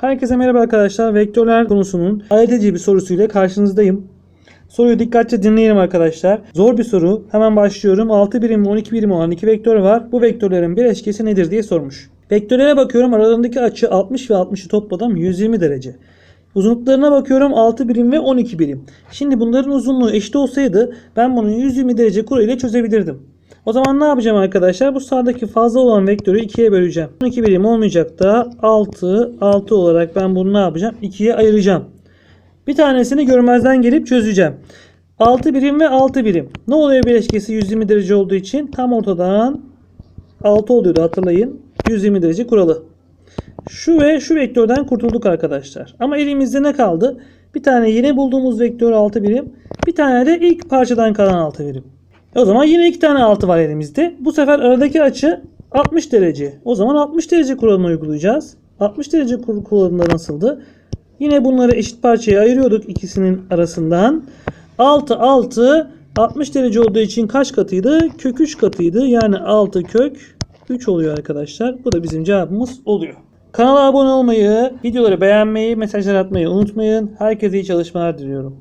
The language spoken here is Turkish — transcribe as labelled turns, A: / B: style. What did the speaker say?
A: Herkese merhaba arkadaşlar. Vektörler konusunun ayetici bir sorusuyla karşınızdayım. Soruyu dikkatli dinleyelim arkadaşlar. Zor bir soru. Hemen başlıyorum. 6 birim ve 12 birim olan iki vektör var. Bu vektörlerin bileşkesi nedir diye sormuş. Vektörlere bakıyorum. Aralarındaki açı 60 ve 60'ı topladım 120 derece. Uzunluklarına bakıyorum 6 birim ve 12 birim. Şimdi bunların uzunluğu eşit olsaydı ben bunu 120 derece kuralıyla çözebilirdim. O zaman ne yapacağım arkadaşlar? Bu sağdaki fazla olan vektörü 2'ye böleceğim. 12 birim olmayacak da 6, 6 olarak ben bunu ne yapacağım? 2'ye ayıracağım. Bir tanesini görmezden gelip çözeceğim. 6 birim ve 6 birim. Ne oluyor bileşkesi 120 derece olduğu için? Tam ortadan 6 oluyordu hatırlayın. 120 derece kuralı. Şu ve şu vektörden kurtulduk arkadaşlar. Ama elimizde ne kaldı? Bir tane yeni bulduğumuz vektör 6 birim. Bir tane de ilk parçadan kalan 6 birim. O zaman yine iki tane 6 var elimizde. Bu sefer aradaki açı 60 derece. O zaman 60 derece kuralını uygulayacağız. 60 derece kur- kuralında nasıldı? Yine bunları eşit parçaya ayırıyorduk ikisinin arasından. 6 6 60 derece olduğu için kaç katıydı? Kök 3 katıydı. Yani 6 kök 3 oluyor arkadaşlar. Bu da bizim cevabımız oluyor. Kanala abone olmayı, videoları beğenmeyi, mesajlar atmayı unutmayın. Herkese iyi çalışmalar diliyorum.